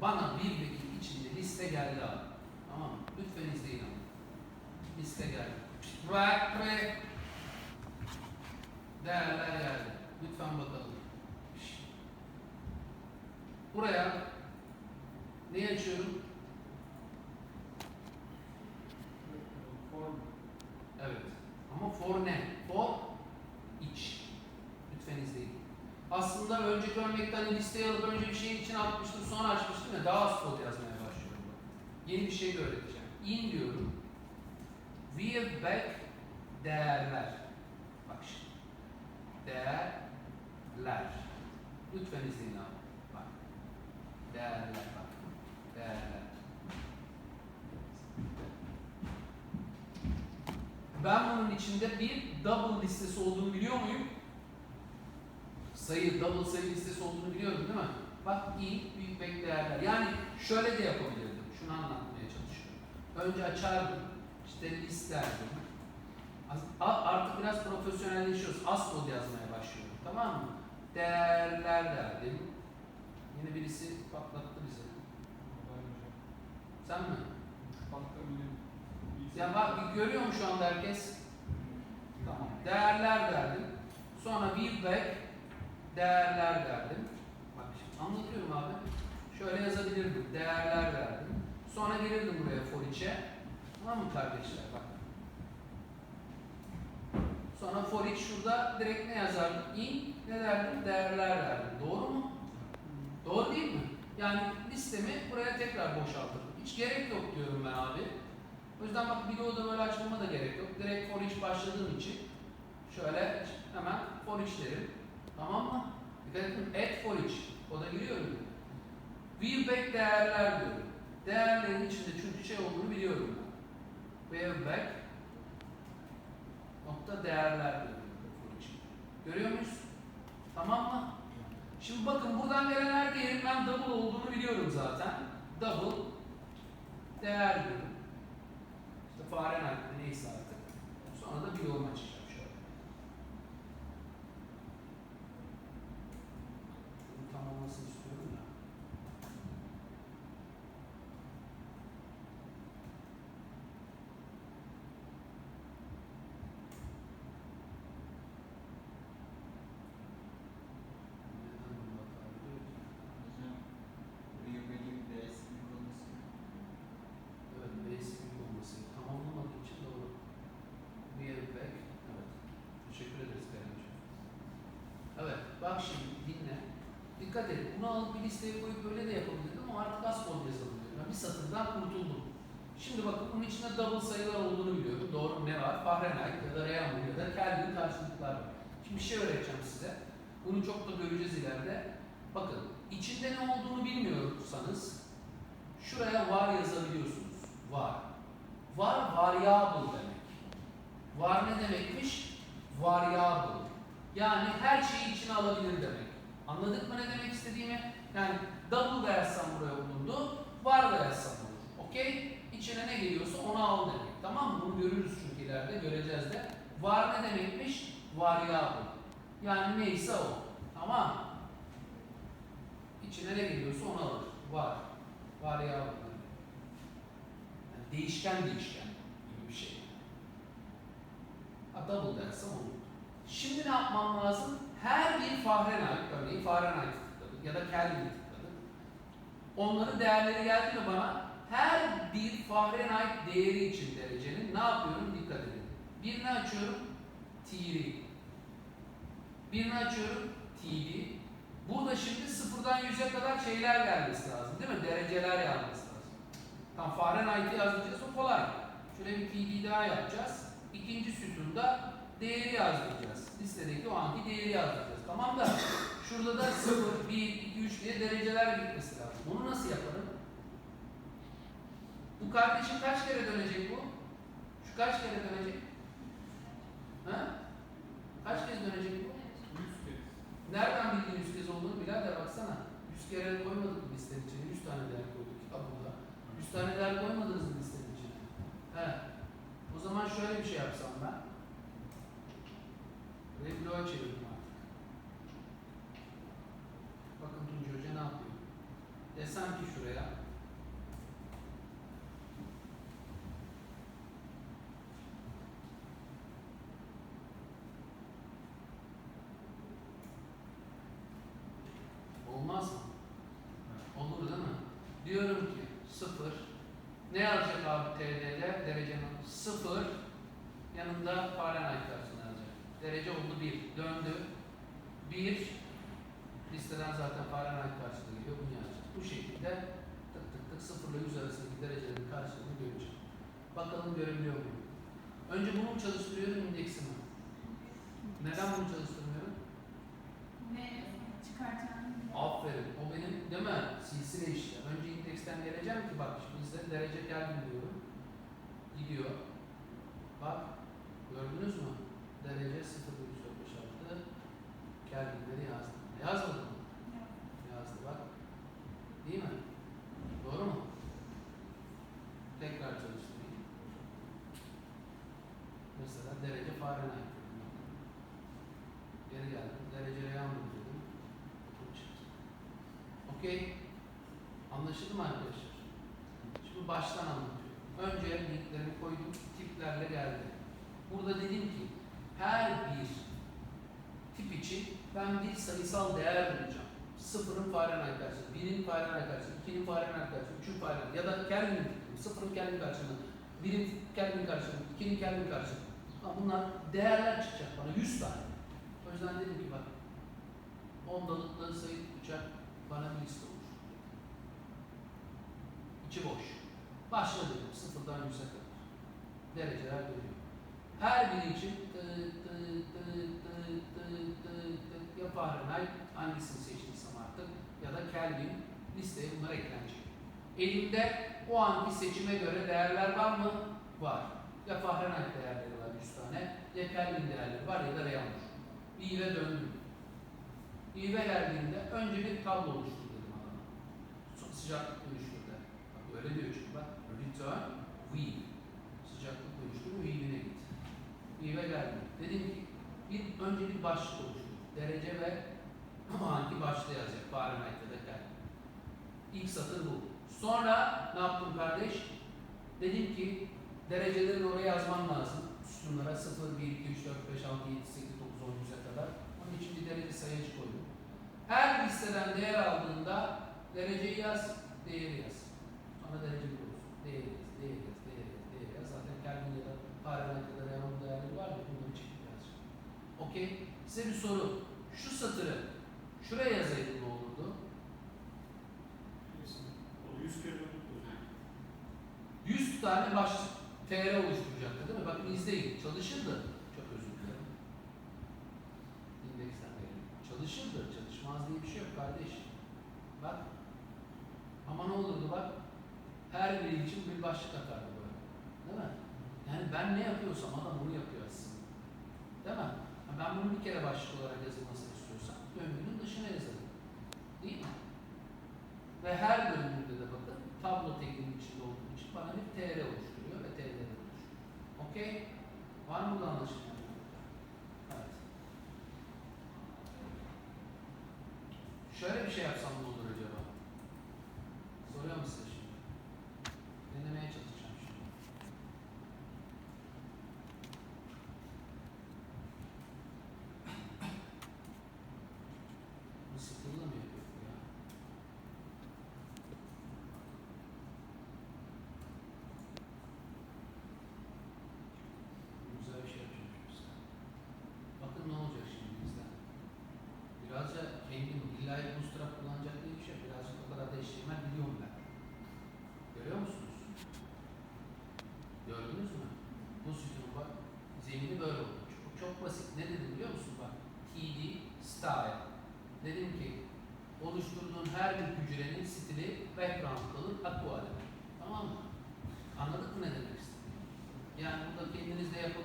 Bana bir vekil içinde liste geldi abi. Tamam mı? Lütfen izleyin abi. Liste geldi. Bırak be. Değerler geldi. Lütfen bakalım. Buraya neyi açıyorum? Form. Evet. Ama for ne? For iç. Lütfen izleyin. Aslında önceki örnekte hani listeyi alıp önce bir şeyin içine atmıştım sonra açmıştım ya daha az kod yazmaya başlıyorum. Yeni bir şey de öğreteceğim. In diyorum. We back değerler. Bak şimdi. Değerler. Lütfen izleyin abi. Bak. Değerler bak. Değerler. Ben bunun içinde bir double listesi olduğunu biliyor muyum? Sayı, double sayı listesi olduğunu biliyorum değil mi? Bak i büyük bek değerler. Yani şöyle de yapabilirdim. Şunu anlatmaya çalışıyorum. Önce açardım. işte listerdim. Artık biraz profesyonelleşiyoruz. Az kod yazmaya başlıyorum. Tamam mı? Değerler derdim. Yine birisi patlattı bizi. Sen mi? Ya bak görüyor mu şu anda herkes? Tamam. Değerler derdim. Sonra bir back değerler derdim. Bak şimdi anlatıyorum abi. Şöyle yazabilirdim. Değerler derdim. Sonra gelirdim buraya for içe. Tamam mı kardeşler? Bak. Sonra for each şurada direkt ne yazardım? In ne derdim? Değerler derdim. Doğru mu? Doğru değil mi? Yani listemi buraya tekrar boşaltırım. Hiç gerek yok diyorum ben abi. O yüzden bak videoda böyle açmama da gerek yok. Direkt for each başladığım için şöyle hemen for each derim. Tamam mı? Dikkat edin. Add for each. O da giriyorum. View back değerler diyorum. Değerlerin içinde çünkü şey olduğunu biliyorum ben. View back nokta değerler each. Görüyor muyuz? Tamam mı? Şimdi bakın buradan gelen her değerin ben double olduğunu biliyorum zaten. Double değer diyorum. İşte Fahrenheit neyse artık. Sonra da bir yorum açacağım şöyle. Bunu tamamlasın istiyorum ya. Neden bunu hata ediyor ki? Hocam. Buraya belli bir ders büyük olması. Evet, base büyük olması. Tamamlamadığı için doğru. Bir back. Evet. Teşekkür ederiz Keremciğim. Evet, bak şimdi dinle. Dikkat et. Bunu alıp bir listeye koyup böyle de yapabilirdim ama artık az kod yazalım diyorum. Yani bir satırdan kurtuldum. Şimdi bakın bunun içinde double sayılar olduğunu biliyorum. Doğru ne var? Fahrenheit ya da Reaumur ya da Kelvin karşılıklar var. Şimdi bir şey öğreteceğim size. Bunu çok da göreceğiz ileride. Bakın içinde ne olduğunu bilmiyorsanız şuraya var yazabiliyorsunuz. Var. Var variable demek. Var ne demekmiş? Variable. Yani her şeyi içine alabilir demek. Anladık mı ne demek istediğimi? Yani double da yazsam buraya bulundu, var da yazsam olur. Okey? İçine ne geliyorsa onu al demek. Tamam mı? Bunu görürüz çünkü ileride, göreceğiz de. Var ne demekmiş? Variable. Yani neyse o. Tamam? İçine ne geliyorsa onu alır. Var. Variable. Yani değişken değişken gibi bir şey. Ha, double dersem olur. Şimdi ne yapmam lazım? Her bir Fahrenheit, örneğin Fahrenheit ya da Kelvin tıkladık. Onların değerleri geldi mi bana? Her bir Fahrenheit değeri için derecenin ne yapıyorum? Dikkat edin. Birini açıyorum, TR. Birini açıyorum, TD. Burada şimdi sıfırdan yüze kadar şeyler gelmesi lazım değil mi? Dereceler yazması lazım. Tam Fahrenheit'i yazacağız, o kolay. Şöyle bir TD daha yapacağız. İkinci sütunda değeri yazdıracağız. Listedeki o anki değeri yazdıracağız. Tamam da şurada da 0, 1, 2, 3 diye dereceler gitmesi lazım. Bunu nasıl yaparım? Bu kardeşim kaç kere dönecek bu? Şu kaç kere dönecek? Ha? Kaç kez dönecek bu? Yüz kez. Nereden bildin 100 kez olduğunu birader baksana. 100 kere koymadık mı listenin içine? 100 tane değer koyduk kitabında. 100 tane değer koymadınız mı listenin içine? He. O zaman şöyle bir şey yapsam ben. Reblo'a çevirdim artık. Bakın Tunca Hoca ne yapıyor? desem ki şuraya Olmaz mı? Olur değil mi? Diyorum ki sıfır. Ne yazacak abi TL'de? Derecenin sıfır. Yanında Fahrenheit karşısına yazacak. Derece oldu bir. Döndü. Bir. Listeden zaten Fahrenheit karşısına geliyor. Bunu yazacak. Bu şekilde tık tık tık sıfırla yüz arasındaki derecelerin karşılığını göreceğim. Bakalım görebiliyor muyum? Önce bunu çalıştırıyorum indeksi mi? Neden bunu çalıştırmıyorum? Ne çıkartacağını Aferin. O benim değil mi? Silsile işte. Önce indeksten geleceğim ki bak şimdi bizde derece geldi diyorum. Gidiyor. Bak. Gördünüz mü? Derece 0.366. Kelvinleri yazdım. Yazmadım mı? Yazdı bak. Değil mi? Doğru mu? Tekrar çalıştırayım. Mesela derece Fahrenheit. dedim. Geri geldim. Derece Reyhanlı dedim. Bu çıktı. Okey. Anlaşıldı mı arkadaşlar? Şimdi baştan anlatıyorum. Önce linklerimi koydum. Tiplerle geldi. Burada dedim ki her bir tip için ben bir sayısal değer bulacağım. Sıfırın Fahrenheit karşılığı, birin Fahrenheit karşılığı, ikinin Fahrenheit karşılığı, üçün Fahrenheit ya da Kelvin. Sıfırın Kelvin karşılığı, birin Kelvin karşılığı, ikinin Kelvin karşılığı. Ha, Bunlar değerler çıkacak bana 100 tane. O yüzden dedim ki bak ondalıklı sayı tutacak bana bir liste olur. İçi boş. Başla dedim sıfırdan yüze kadar. Dereceler dönüyor. Her biri için tı tı tı tı tı tı tı ya Fahrenheit hangisini seçtiysem artık ya da Kelvin listeye bunlar eklenecek. Elimde o anki seçime göre değerler var mı? Var. Ya Fahrenheit değerleri var 100 tane ya Kelvin değerleri var ya da Reynolds. İve döndüm. İve geldiğinde önce bir tablo oluştur dedim adama. Sonra sıcaklık dönüştür de. Bak öyle diyor bak. Return V. Sıcaklık dönüştür V'ine git. V'ye geldim. Dedim ki bir önce bir başlık oluştur. Derece ve o anki başlığı yazacak. Fahrenheit'te de Kelvin. İlk satır bu. Sonra ne yaptım kardeş? Dedim ki dereceleri oraya yazmam lazım. Sütunlara 0, 1, 2, 3, 4, 5, 6, 7, 8, 9, 10, 100'e kadar. Onun için bir derece sayacı koydum. Her listeden değer aldığında dereceyi yaz, değeri yaz. Sonra derece bir olsun. Değeri yaz, değeri yaz, değeri yaz, değeri yaz. Zaten Kelvin ya da Fahrenheit ya da Reynolds değerleri var ya bunları çekip yazacağım. Okey. Size bir soru. Şu satırı şuraya yazaydım ne olurdu? O 100 kere hocam. 100 tane başlık TR oluşturacaktı değil mi? Bakın izleyin. Çalışırdı. Çok özür dilerim. İndeksten verelim. Çalışırdı. Çalışmaz diye bir şey yok kardeş. Bak. Ama ne olurdu bak. Her biri için bir başlık atardı böyle. Değil mi? Yani ben ne yapıyorsam adam bunu yapıyor aslında. Değil mi? Ben bunu bir kere başlık olarak yazılmasını istiyorsam döngünün dışına yazarım. Değil mi? Ve her bölümünde de bakın tablo tekniğinin içinde olduğu için bana bir TR oluşturuyor ve TR'ler oluşturuyor. Okey? Var mı burada anlaşılma? Şöyle bir şey yapsam ne olur acaba? Soruyor musun size şimdi? Denemeye çalışacağım şimdi. Bu sıfırla mı yapıyor bu ya? Güzel bir şey yapacağım şimdi size. Bakın ne olacak şimdi bizde. Birazca kendim illa bootstrap kullanacak diye bir şey yok. Birazcık o kadar da HTML biliyorum ben. Görüyor musunuz? Gördünüz mü? Bu sütunun bak zemini böyle oldu. Çok, çok basit. Ne dedim biliyor musun bak? TD style. Dedim ki oluşturduğun her bir hücrenin stili background kalır, aqua Tamam mı? Anladık mı ne demek istediğimi? Yani burada kendiniz de yapabilirsiniz.